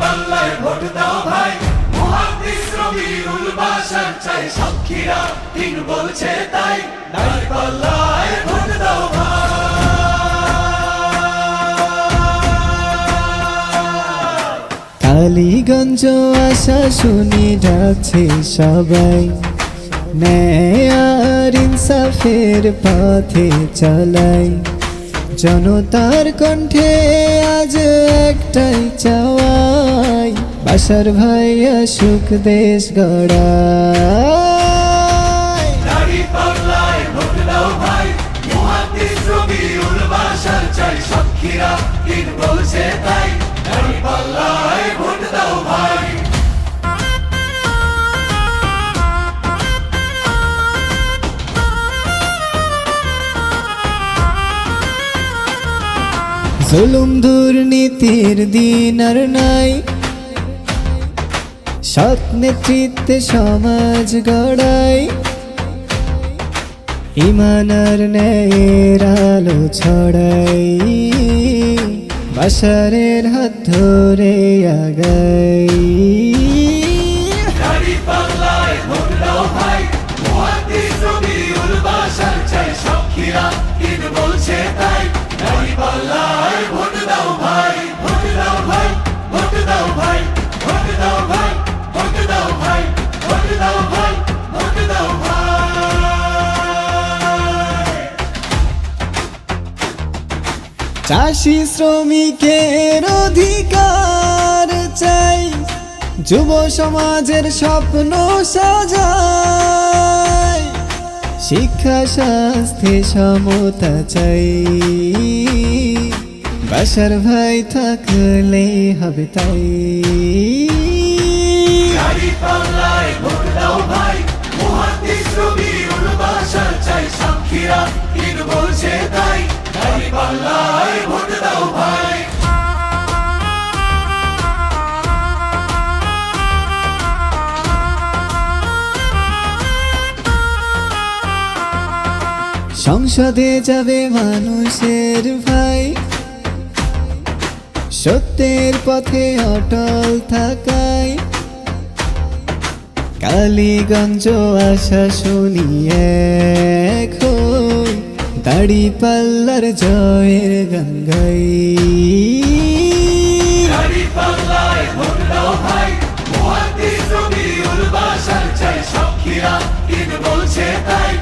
পাল্লায় ভোট দাও ভাই। বাশার চাই সাক্ষীরা বলছে তাই। পাল্লায় ভোট দাও কালীগঞ্জ আশা শুনি ডাকছে সবাই। ন্যায় আর ইনসাফের পথে চালাই। জনতার কণ্ঠে আজ একটাই চাওয়াই। বাসার ভাইয়া সুখ দেশ গড়াই। জুলুম দুর্নীতির দিন আর নাই। সৎ নেতৃত্বে সমাজ গড়াই। ইমানার ন্যায়ের আলো ছড়াই। বাসারের হাত ধরে আগাই। দাড়ি পাল্লায় ভোট চাষি শ্রমিকের অধিকার চাই, যুব সমাজের স্বপ্ন সাজাই। শিক্ষা, স্বাস্থ্যে সমতা চাই। বাসার ভাই থাকলে হবে তাই। সাক্ষীরা বলছে তাই। সংসদে যাবে মানুষের ভাই। সত্যের পথে অটল থাকায় কালীগঞ্জ আশা শুনিয়ে দাড়ি পাল্লার জয়ের গঙ্গাই। বলছে তাই।